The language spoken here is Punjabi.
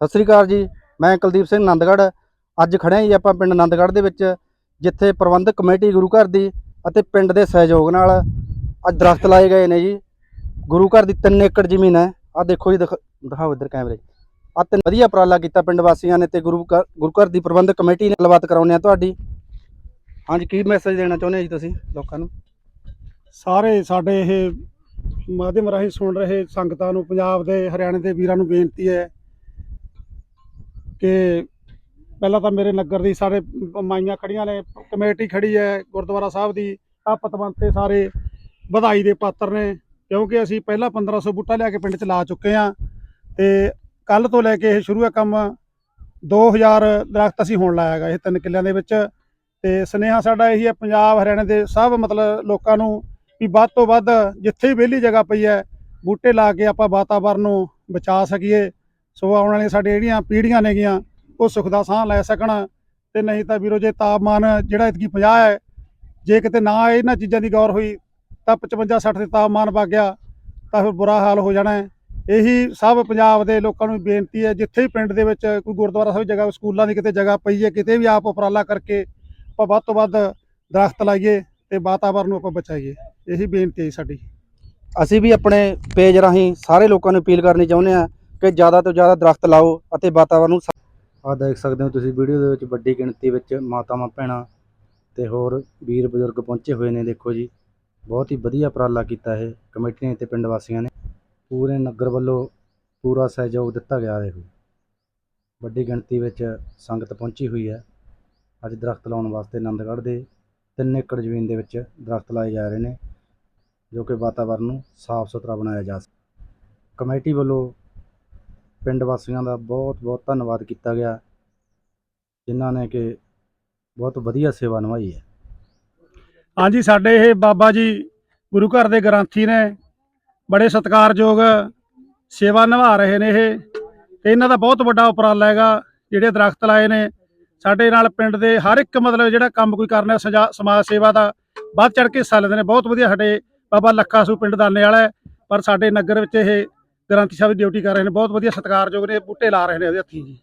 ਸਤਿ ਸ੍ਰੀ ਅਕਾਲ ਜੀ, ਮੈਂ ਕੁਲਦੀਪ ਸਿੰਘ ਨੰਦਗੜ੍ਹ। ਅੱਜ ਖੜਿਆ ਜੀ ਆਪਾਂ ਪਿੰਡ ਨੰਦਗੜ੍ਹ ਦੇ ਵਿੱਚ, ਜਿੱਥੇ ਪ੍ਰਬੰਧਕ ਕਮੇਟੀ ਗੁਰੂ ਘਰ ਦੀ ਅਤੇ ਪਿੰਡ ਦੇ ਸਹਿਯੋਗ ਨਾਲ ਅੱਜ ਦਰਖਤ ਲਾਏ ਗਏ ਨੇ ਜੀ। ਗੁਰੂ ਘਰ ਦੀ 3 ਏਕੜ ਜ਼ਮੀਨ ਹੈ। ਆ ਦੇਖੋ ਜੀ, ਦਿਖ- ਦਿਖਾਓ ਇੱਧਰ ਕੈਮਰੇ ਆ ਤਿੰਨ ਵਧੀਆ ਉਪਰਾਲਾ ਕੀਤਾ ਪਿੰਡ ਵਾਸੀਆਂ ਨੇ ਤੇ ਗੁਰੂ ਘਰ ਗੁਰੂ ਘਰ ਦੀ ਪ੍ਰਬੰਧਕ ਕਮੇਟੀ ਨੇ। ਗੱਲਬਾਤ ਕਰਾਉਂਦੇ ਆ ਤੁਹਾਡੀ। ਹਾਂਜੀ, ਕੀ ਮੈਸੇਜ ਦੇਣਾ ਚਾਹੁੰਦੇ ਆ ਜੀ ਤੁਸੀਂ ਲੋਕਾਂ ਨੂੰ? ਸਾਰੇ ਸਾਡੇ ਇਹ ਮਾਧਿਅਮ ਰਾਹੀਂ ਸੁਣ ਰਹੇ ਸੰਗਤਾਂ ਨੂੰ, ਪੰਜਾਬ ਦੇ ਹਰਿਆਣੇ ਦੇ ਵੀਰਾਂ ਨੂੰ ਬੇਨਤੀ ਹੈ ਕਿ ਪਹਿਲਾਂ ਤਾਂ ਮੇਰੇ ਨਗਰ ਦੀ ਸਾਰੇ ਮਾਈਆਂ ਖੜੀਆਂ ਨੇ, ਕਮੇਟੀ ਖੜੀ ਹੈ ਗੁਰਦੁਆਰਾ ਸਾਹਿਬ ਦੀ ਆ ਪਤਵੰਤੇ ਸਾਰੇ ਵਧਾਈ ਦੇ ਪਾਤਰ ਨੇ, ਕਿਉਂਕਿ ਅਸੀਂ ਪਹਿਲਾਂ 1500 ਬੂਟਾ ਲਿਆ ਕੇ ਪਿੰਡ 'ਚ ਲਾ ਚੁੱਕੇ ਹਾਂ ਤੇ ਕੱਲ ਤੋਂ ਲੈ ਕੇ ਇਹ ਸ਼ੁਰੂ ਹੈ ਕੰਮ 2000 ਦਰਖਤ ਅਸੀਂ ਹੁਣ ਲਾਇਆ ਹੈਗਾ ਇਹ ਤਿੰਨ ਕਿੱਲਿਆਂ ਦੇ ਵਿੱਚ ਤੇ ਸਨੇਹਾ ਸਾਡਾ ਇਹੀ ਹੈ, ਪੰਜਾਬ ਹਰਿਆਣੇ ਦੇ ਸਭ ਮਤਲਬ ਲੋਕਾਂ ਨੂੰ ਵੀ ਵੱਧ ਤੋਂ ਵੱਧ ਜਿੱਥੇ ਵੀ ਵਿਹਲੀ ਜਗ੍ਹਾ ਪਈ ਹੈ, ਬੂਟੇ ਲਾ ਕੇ ਆਪਾਂ ਵਾਤਾਵਰਨ ਨੂੰ ਬਚਾ ਸਕੀਏ। ਸੋ ਆਉਣ ਵਾਲੀਆਂ ਸਾਡੇ ਜਿਹੜੀਆਂ ਪੀੜ੍ਹੀਆਂ ਨੇਗੀਆਂ, ਉਹ ਸੁੱਖ ਦਾ ਸਾਹ ਲੈ ਸਕਣ ਤੇ ਨਹੀਂ ਤਾਂ ਵੀਰੋ ਜੇ ਤਾਪਮਾਨ ਜਿਹੜਾ ਇਤਕੀ 50 ਹੈ, ਜੇ ਕਿਤੇ ਨਾ ਇਹਨਾਂ ਚੀਜ਼ਾਂ ਦੀ ਗੌਰ ਹੋਈ, ਤਾਂ 55 60 ਦੇ ਤਾਪਮਾਨ ਵਗ ਗਿਆ, ਤਾਂ ਫਿਰ ਬੁਰਾ ਹਾਲ ਹੋ ਜਾਣਾ ਇਹੀ ਸਭ ਪੰਜਾਬ ਦੇ ਲੋਕਾਂ ਨੂੰ ਬੇਨਤੀ ਹੈ, ਜਿੱਥੇ ਵੀ ਪਿੰਡ ਦੇ ਵਿੱਚ ਕੋਈ ਗੁਰਦੁਆਰਾ ਸਾਹਿਬ ਜਗ੍ਹਾ, ਸਕੂਲਾਂ ਦੀ ਕਿਤੇ ਜਗ੍ਹਾ ਪਈ ਹੈ, ਕਿਤੇ ਵੀ ਆਪ ਉਪਰਾਲਾ ਕਰਕੇ ਆਪਾਂ ਵੱਧ ਤੋਂ ਵੱਧ ਦਰਖਤ ਲਾਈਏ ਤੇ ਵਾਤਾਵਰਨ ਨੂੰ ਆਪਾਂ ਬਚਾਈਏ। ਇਹੀ ਬੇਨਤੀ ਹੈ ਸਾਡੀ। ਅਸੀਂ ਵੀ ਆਪਣੇ ਪੇਜ ਰਾਹੀਂ ਸਾਰੇ ਲੋਕਾਂ ਨੂੰ ਅਪੀਲ ਕਰਨੀ ਚਾਹੁੰਦੇ ਆ ਕਿ ਜ਼ਿਆਦਾ ਤੋਂ ਜ਼ਿਆਦਾ ਦਰਖਤ ਲਾਓ ਅਤੇ ਵਾਤਾਵਰਨ ਨੂੰ ਆ ਦੇਖ ਸਕਦੇ ਹੋ ਤੁਸੀਂ ਵੀਡੀਓ ਦੇ ਵਿੱਚ ਵੱਡੀ ਗਿਣਤੀ ਵਿੱਚ ਮਾਤਾਵਾਂ, ਭੈਣਾਂ ਤੇ ਹੋਰ ਵੀਰ ਬਜ਼ੁਰਗ ਪਹੁੰਚੇ ਹੋਏ ਨੇ, ਦੇਖੋ ਜੀ। ਬਹੁਤ ਹੀ ਵਧੀਆ ਉਪਰਾਲਾ ਕੀਤਾ ਇਹ ਕਮੇਟੀ ਨੇ ਤੇ ਪਿੰਡ ਵਾਸੀਆਂ ਨੇ। ਪੂਰੇ ਨਗਰ ਵੱਲੋਂ ਪੂਰਾ ਸਹਿਯੋਗ ਦਿੱਤਾ ਗਿਆ, ਦੇਖੋ ਵੱਡੀ ਗਿਣਤੀ ਵਿੱਚ ਸੰਗਤ ਪਹੁੰਚੀ ਹੋਈ ਹੈ। ਅੱਜ ਦਰਖਤ ਲਾਉਣ ਵਾਸਤੇ ਆਨੰਦਗੜ੍ਹ ਦੇ 3 ਏਕੜ ਜ਼ਮੀਨ ਦੇ ਵਿੱਚ ਦਰਖਤ ਲਾਏ ਜਾ ਰਹੇ ਨੇ, ਜੋ ਕਿ ਵਾਤਾਵਰਨ ਨੂੰ ਸਾਫ਼ ਸੁਥਰਾ ਬਣਾਇਆ ਜਾ ਸਕੇ ਕਮੇਟੀ ਵੱਲੋਂ ਪਿੰਡ ਵਾਸੀਆਂ ਦਾ ਬਹੁਤ ਬਹੁਤ ਧੰਨਵਾਦ ਕੀਤਾ ਗਿਆ। ਜਿਨ੍ਹਾਂ ਨੇ ਕਿ ਬਹੁਤ ਵਧੀਆ ਸੇਵਾ ਨਿਭਾਈ ਹੈ। ਹਾਂਜੀ, ਸਾਡੇ ਇਹ ਬਾਬਾ ਜੀ ਗੁਰੂ ਘਰ ਦੇ ਗ੍ਰੰਥੀ ਨੇ ਬੜੇ ਸਤਿਕਾਰਯੋਗ ਸੇਵਾ ਨਿਭਾ ਰਹੇ ਨੇ ਇਹ। ਤੇ ਇਹਨਾਂ ਦਾ ਬਹੁਤ ਵੱਡਾ ਉਪਰਾਲਾ ਹੈਗਾ, ਜਿਹੜੇ ਦਰਖਤ ਲਾਏ ਨੇ। ਸਾਡੇ ਨਾਲ ਪਿੰਡ ਦੇ ਹਰ ਇੱਕ ਮਤਲਬ ਜਿਹੜਾ ਕੰਮ ਕੋਈ ਕਰਨਾ, ਸਜਾ- ਸਮਾਜ ਸੇਵਾ ਦਾ ਵੱਧ ਚੜ ਕੇ ਹਿੱਸਾ ਲੈਂਦੇ ਨੇ। ਬਹੁਤ ਵਧੀਆ ਸਾਡੇ ਬਾਬਾ ਲੱਖਾ ਸੂ ਪਿੰਡ ਦਾਨੇ ਵਾਲਾ ਹੈ, ਪਰ ਸਾਡੇ ਨਗਰ ਵਿੱਚ ਇਹ ਗ੍ਰੰਥੀ ਸਾਹਿਬ ਦੀ ਡਿਊਟੀ ਕਰ ਰਹੇ ਨੇ, ਬਹੁਤ ਵਧੀਆ ਸਤਿਕਾਰਯੋਗ ਨੇ, ਬੂਟੇ ਲਾ ਰਹੇ ਨੇ ਉਹਦੇ ਹੱਥੀਂ ਜੀ।